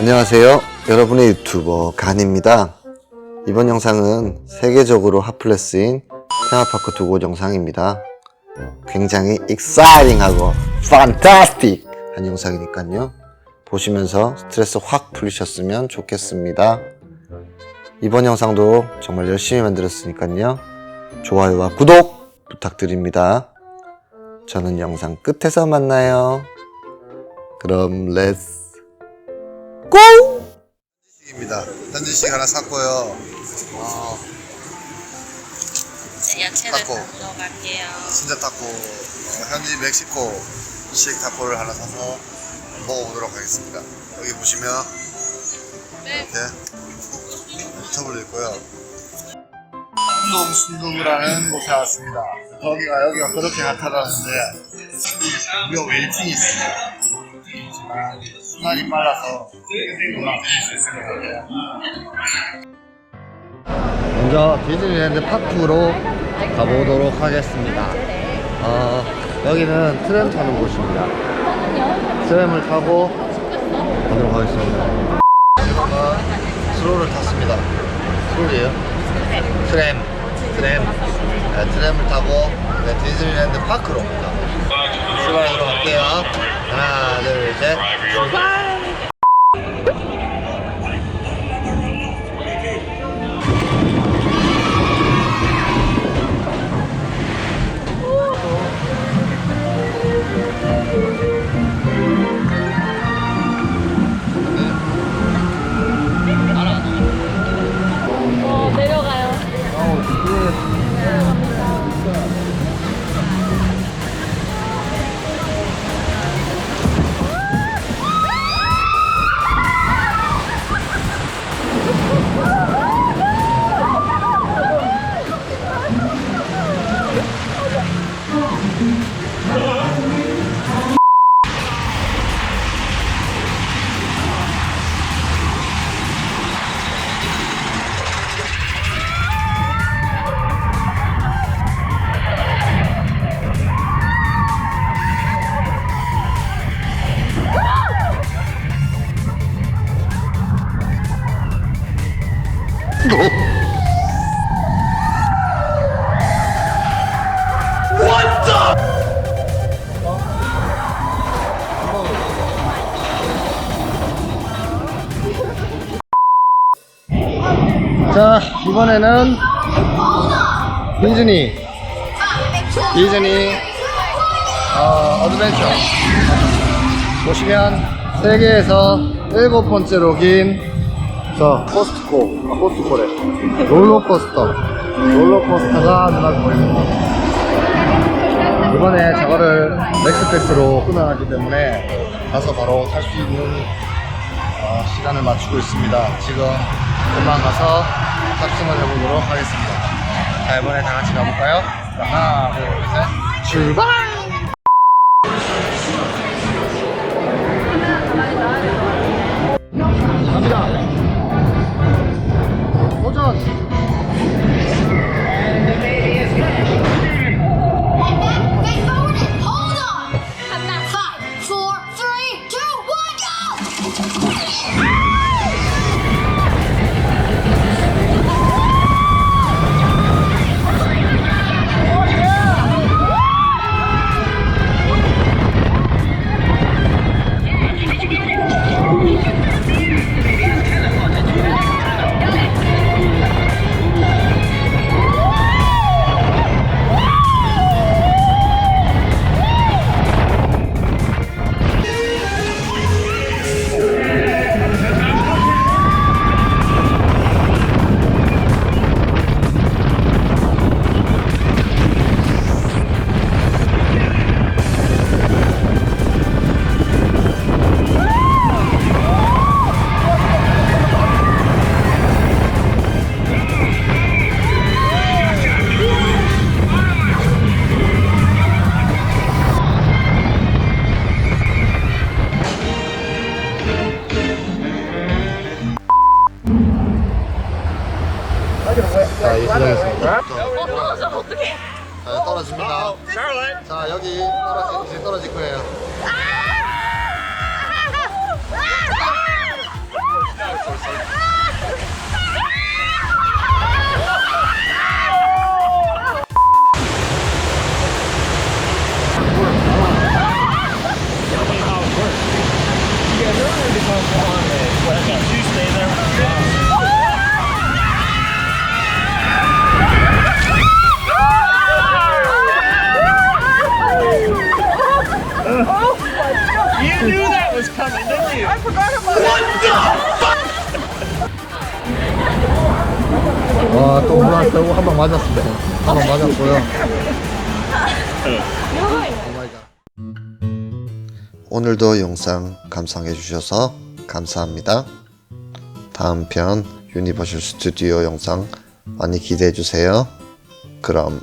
안녕하세요. 여러분의 유튜버 간입니다. 이번 영상은 세계적으로 핫플레스인 테마파크 두 곳 영상입니다. 굉장히 익사이팅하고 판타스틱한 영상이니까요. 보시면서 스트레스 확 풀리셨으면 좋겠습니다. 이번 영상도 정말 열심히 만들었으니까요. 좋아요와 구독 부탁드립니다. 저는 영상 끝에서 만나요. 그럼 렛츠 고! 입니다. 현지식 하나 샀고요. 어, 이제 야채를. 담으러 갈게요. 진짜 타코, 어, 현지 멕시코식 타코를 하나 사서 먹어보도록 하겠습니다. 여기 보시면 네. 이렇게 터블도 있고요. 운동 순두부라는 곳에 왔습니다. 거기가 여기가 그렇게 핫하다는데 무려 웨이팅이 있습니다. 하지만 순환이 빨라서 금방 드실 수 있을 것 같아요. 먼저 디즈니랜드 파크로 가보도록 하겠습니다. 어, 여기는 트램 타는 곳입니다. 트램을 타고 가도록 하겠습니다. 지금은 스로를 탔습니다. 스로예요? 트램, 트램. 네, 트램을 타고 네, 디즈니랜드 파크로 출발하 자, 이번에는 디즈니. 디즈니, 어, 어드벤처. 보시면 세계에서 일곱 번째로 긴, 저, 코스트코, 아, 코스트코래. 롤러코스터. 롤러코스터가 눈앞에 보입니다. 이번에 저거를 맥스패스로 끊어가기 때문에 가서 바로 탈 수 있는 어, 시간을 맞추고 있습니다. 지금 금방 가서 탑승을 해보도록 하겠습니다. 자, 이번에 다 같이 가볼까요? 자, 하나, 둘, 셋, 출발! 자, 이 시작했습니다. 어, 저 어떡해. 자, 떨어집니다. 자, 여기 떨어지, 이제 떨어질 거예요. 와, 또 뜨고 한 방 맞았습니다. 한 방 맞았고요. 오늘도 영상 감상해 주셔서 감사합니다. 다음 편 유니버셜 스튜디오 영상 많이 기대해 주세요. 그럼